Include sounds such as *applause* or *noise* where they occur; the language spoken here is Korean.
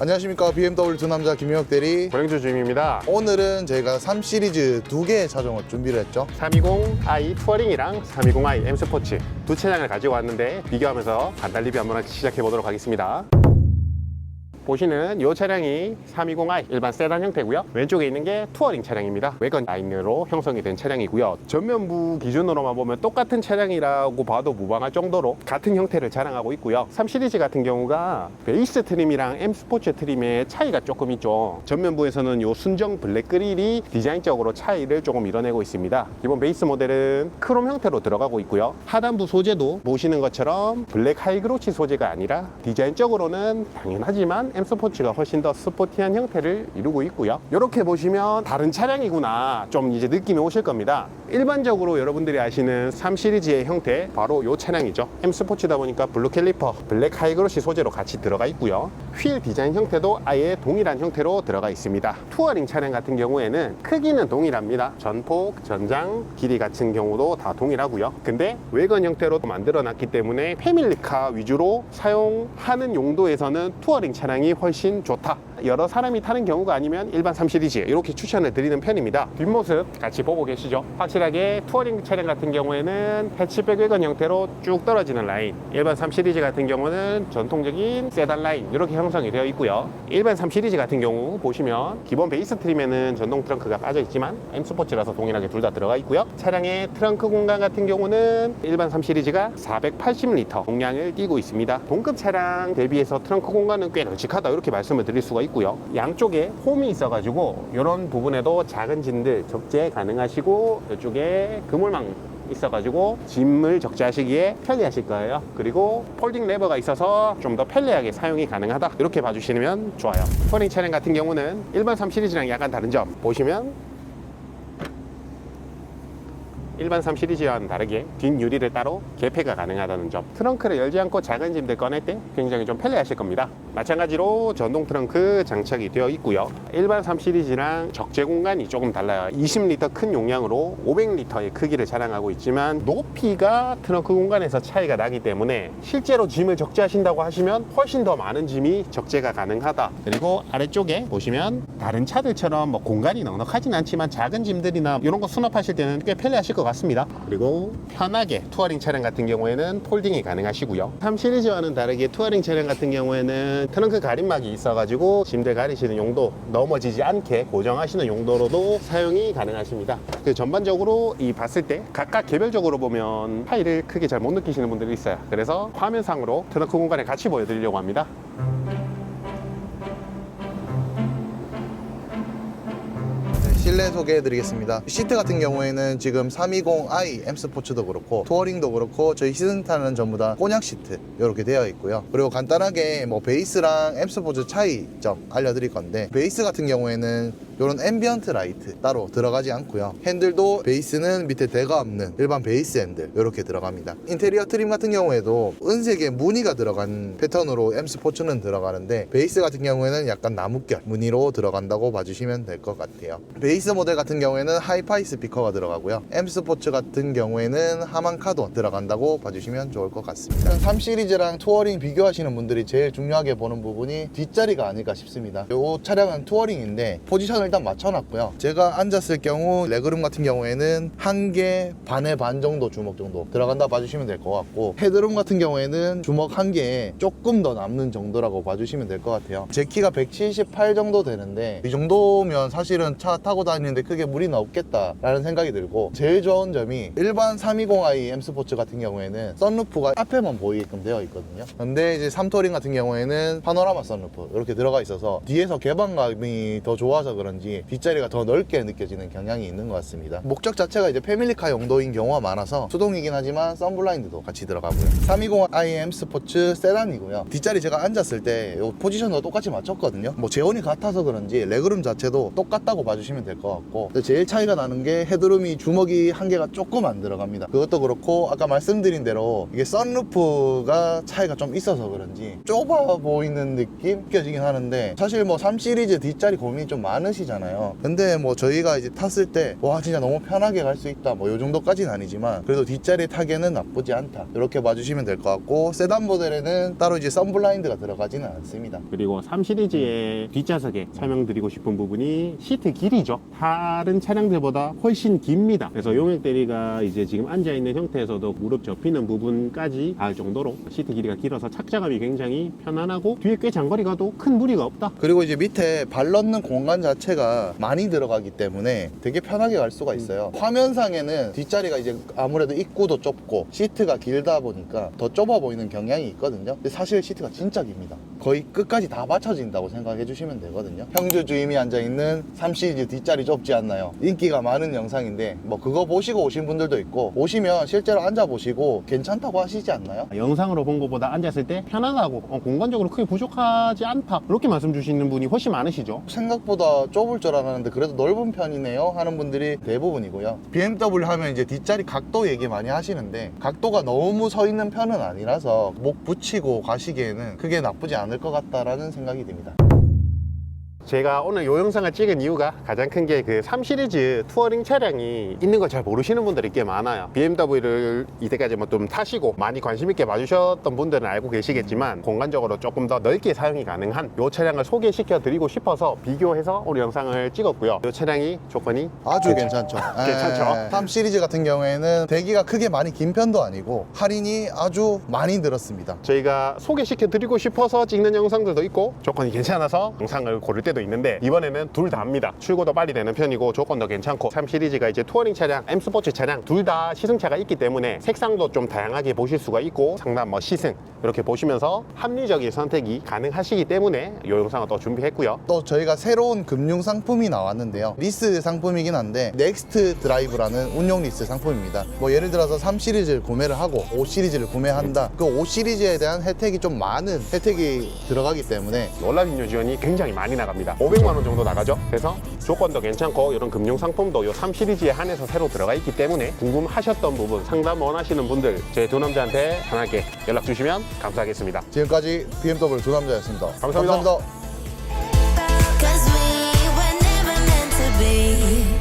안녕하십니까 BMW 두 남자 김영혁 대리 고영주 주임입니다. 오늘은 저희가 3 시리즈 두 개의 차종을 준비를 했죠 320i 투어링이랑 320i M 스포츠 두 차량을 가지고 왔는데 비교하면서 간단 리뷰 한번 시작해 보도록 하겠습니다. 보시는 이 차량이 320i 일반 세단 형태고요. 왼쪽에 있는 게 투어링 차량입니다. 외관 라인으로 형성이 된 차량이고요. 전면부 기준으로만 보면 똑같은 차량이라고 봐도 무방할 정도로 같은 형태를 자랑하고 있고요. 3 시리즈 같은 경우가 베이스 트림이랑 M 스포츠 트림의 차이가 조금 있죠. 전면부에서는 이 순정 블랙 그릴이 디자인적으로 차이를 조금 이뤄내고 있습니다. 기본 베이스 모델은 크롬 형태로 들어가고 있고요. 하단부 소재도 보시는 것처럼 블랙 하이그로치 소재가 아니라 디자인적으로는 당연하지만 M 스포츠가 훨씬 더 스포티한 형태를 이루고 있고요. 이렇게 보시면 다른 차량이구나 좀 이제 느낌이 오실 겁니다. 일반적으로 여러분들이 아시는 3 시리즈의 형태 바로 이 차량이죠. M 스포츠다 보니까 블루 캘리퍼, 블랙 하이그로시 소재로 같이 들어가 있고요. 휠 디자인 형태도 아예 동일한 형태로 들어가 있습니다. 투어링 차량 같은 경우에는 크기는 동일합니다. 전폭, 전장, 길이 같은 경우도 다 동일하고요. 근데 외관 형태로 만들어 놨기 때문에 패밀리카 위주로 사용하는 용도에서는 투어링 차량 이 훨씬 좋다. 여러 사람이 타는 경우가 아니면 일반 3 시리즈 이렇게 추천을 드리는 편입니다. 뒷모습 같이 보고 계시죠? 확실하게 투어링 차량 같은 경우에는 해치백 외관 형태로 쭉 떨어지는 라인 일반 3 시리즈 같은 경우는 전통적인 세단 라인 이렇게 형성이 되어 있고요. 일반 3 시리즈 같은 경우 보시면 기본 베이스 트림에는 전동 트렁크가 빠져 있지만 M 스포츠라서 동일하게 둘 다 들어가 있고요. 차량의 트렁크 공간 같은 경우는 일반 3 시리즈가 480리터 용량을 띄고 있습니다. 동급 차량 대비해서 트렁크 공간은 꽤 널찍하다 이렇게 말씀을 드릴 수가 있고 요. 양쪽에 홈이 있어가지고 이런 부분에도 작은 짐들 적재 가능하시고 이쪽에 그물망 있어가지고 짐을 적재하시기에 편리하실 거예요. 그리고 폴딩 레버가 있어서 좀 더 편리하게 사용이 가능하다. 이렇게 봐주시면 좋아요. 터닝 차량 같은 경우는 일반 3 시리즈랑 약간 다른 점 보시면 일반 3 시리즈와는 다르게 뒷유리를 따로 개폐가 가능하다는 점 트렁크를 열지 않고 작은 짐들 꺼낼 때 굉장히 좀 편리하실 겁니다 마찬가지로 전동 트렁크 장착이 되어 있고요 일반 3 시리즈랑 적재 공간이 조금 달라요 20리터 큰 용량으로 500리터의 크기를 자랑하고 있지만 높이가 트렁크 공간에서 차이가 나기 때문에 실제로 짐을 적재하신다고 하시면 훨씬 더 많은 짐이 적재가 가능하다 그리고 아래쪽에 보시면 다른 차들처럼 뭐 공간이 넉넉하진 않지만 작은 짐들이나 이런 거 수납하실 때는 꽤 편리하실 것 같습니다. 그리고 편하게 투어링 차량 같은 경우에는 폴딩이 가능하시고요. 3 시리즈와는 다르게 투어링 차량 같은 경우에는 트렁크 가림막이 있어가지고 짐들 가리시는 용도 넘어지지 않게 고정하시는 용도로도 사용이 가능하십니다. 그 전반적으로 이 봤을 때 각각 개별적으로 보면 파일을 크게 잘 못 느끼시는 분들이 있어요. 그래서 화면상으로 트렁크 공간을 같이 보여드리려고 합니다. 실내 소개해드리겠습니다. 시트 같은 경우에는 지금 320i M 스포츠도 그렇고 투어링도 그렇고 저희 시즌타는 전부 다 꼬냑 시트 이렇게 되어 있고요. 그리고 간단하게 뭐 베이스랑 M 스포츠 차이점 알려드릴 건데 베이스 같은 경우에는 이런 앰비언트 라이트 따로 들어가지 않고요. 핸들도 베이스는 밑에 대가 없는 일반 베이스 핸들 이렇게 들어갑니다. 인테리어 트림 같은 경우에도 은색의 무늬가 들어간 패턴으로 M 스포츠는 들어가는데 베이스 같은 경우에는 약간 나뭇결 무늬로 들어간다고 봐주시면 될 것 같아요. 베이스 모델 같은 경우에는 하이파이 스피커가 들어가고요. M 스포츠 같은 경우에는 하만 카돈 들어간다고 봐주시면 좋을 것 같습니다. 3 시리즈랑 투어링 비교하시는 분들이 제일 중요하게 보는 부분이 뒷자리가 아닐까 싶습니다. 이 차량은 투어링인데 포지션을 일단 맞춰놨고요. 제가 앉았을 경우 레그룸 같은 경우에는 한 개 반의 반 정도 주먹 정도 들어간다 봐주시면 될 것 같고 헤드룸 같은 경우에는 주먹 한 개에 조금 더 남는 정도라고 봐주시면 될 것 같아요. 제 키가 178 정도 되는데 이 정도면 사실은 차 타고 다니는데 크게 무리는 없겠다 라는 생각이 들고 제일 좋은 점이 일반 320i M 스포츠 같은 경우에는 썬루프가 앞에만 보이게끔 되어 있거든요. 근데 이제 삼토링 같은 경우에는 파노라마 썬루프 이렇게 들어가 있어서 뒤에서 개방감이 더 좋아서 그런지 뒷자리가 더 넓게 느껴지는 경향이 있는 것 같습니다. 목적 자체가 이제 패밀리카 용도인 경우가 많아서 수동이긴 하지만 썬블라인드도 같이 들어가고요. 320i M 스포츠 세단이고요. 뒷자리 제가 앉았을 때 이 포지션도 똑같이 맞췄거든요. 뭐 제온이 같아서 그런지 레그룸 자체도 똑같다고 봐주시면 될 것 같고 제일 차이가 나는 게 헤드룸이 주먹이 한 개가 조금 안 들어갑니다. 그것도 그렇고 아까 말씀드린 대로 이게 썬루프가 차이가 좀 있어서 그런지 좁아 보이는 느낌? 느껴지긴 하는데 사실 뭐 3 시리즈 뒷자리 고민이 좀 많으시지 하시잖아요. 근데 뭐 저희가 이제 탔을 때 와 진짜 너무 편하게 갈 수 있다 뭐 요 정도까지는 아니지만 그래도 뒷자리 타기에는 나쁘지 않다 이렇게 봐주시면 될 것 같고 세단 모델에는 따로 이제 썬블라인드가 들어가지는 않습니다. 그리고 3 시리즈의 뒷좌석에 설명드리고 싶은 부분이 시트 길이죠. 다른 차량들보다 훨씬 깁니다. 그래서 용액 대리가 이제 지금 앉아 있는 형태에서도 무릎 접히는 부분까지 닿을 정도로 시트 길이가 길어서 착자감이 굉장히 편안하고 뒤에 꽤 장거리 가도 큰 무리가 없다. 그리고 이제 밑에 발 넣는 공간 자체가 많이 들어가기 때문에 되게 편하게 갈 수가 있어요. 화면상에는 뒷자리가 이제 아무래도 입구도 좁고 시트가 길다 보니까 더 좁아 보이는 경향이 있거든요. 근데 사실 시트가 진짜 깁니다. 거의 끝까지 다 받쳐진다고 생각해 주시면 되거든요. 형주 주임이 앉아 있는 3 시리즈 뒷자리 좁지 않나요? 인기가 많은 영상인데 뭐 그거 보시고 오신 분들도 있고 오시면 실제로 앉아 보시고 괜찮다고 하시지 않나요? 영상으로 본 것보다 앉았을 때 편안하고 어, 공간적으로 크게 부족하지 않다. 이렇게 말씀 주시는 분이 훨씬 많으시죠. 생각보다 좁을 줄 알았는데 그래도 넓은 편이네요 하는 분들이 대부분이고요 BMW 하면 이제 뒷자리 각도 얘기 많이 하시는데 각도가 너무 서 있는 편은 아니라서 목 붙이고 가시기에는 그게 나쁘지 않을 것 같다라는 생각이 듭니다 제가 오늘 이 영상을 찍은 이유가 가장 큰 게 그 3 시리즈 투어링 차량이 있는 걸 잘 모르시는 분들이 꽤 많아요. BMW를 이때까지 뭐 좀 타시고 많이 관심 있게 봐주셨던 분들은 알고 계시겠지만 공간적으로 조금 더 넓게 사용이 가능한 이 차량을 소개시켜 드리고 싶어서 비교해서 오늘 영상을 찍었고요. 이 차량이 조건이 아주 괜찮죠 *laughs* 괜찮죠. 3 시리즈 같은 경우에는 대기가 크게 많이 긴 편도 아니고 할인이 아주 많이 늘었습니다 저희가 소개시켜 드리고 싶어서 찍는 영상들도 있고 조건이 괜찮아서 영상을 고를 때도 있는데 이번에는 둘 다입니다 출고도 빨리 되는 편이고 조건도 괜찮고 3 시리즈가 이제 투어링 차량, M 스포츠 차량 둘 다 시승차가 있기 때문에 색상도 좀 다양하게 보실 수가 있고 상담 뭐 시승 이렇게 보시면서 합리적인 선택이 가능하시기 때문에 이 영상을 또 준비했고요 또 저희가 새로운 금융 상품이 나왔는데요. 리스 상품이긴 한데 넥스트 드라이브라는 운용 리스 상품입니다. 뭐 예를 들어서 3 시리즈를 구매를 하고 5 시리즈를 구매한다. 그 5 시리즈에 대한 혜택이 좀 많은 혜택이 들어가기 때문에 놀랍인요 지원이 굉장히 많이 나갑니다 500만 원 정도 나가죠 그래서 조건도 괜찮고 이런 금융 상품도 이3 시리즈에 한해서 새로 들어가 있기 때문에 궁금하셨던 부분 상담 원하시는 분들 제 두 남자한테 편하게 연락 주시면 감사하겠습니다 지금까지 BMW 두 남자였습니다. 감사합니다. 감사합니다. Cause we were never meant to be.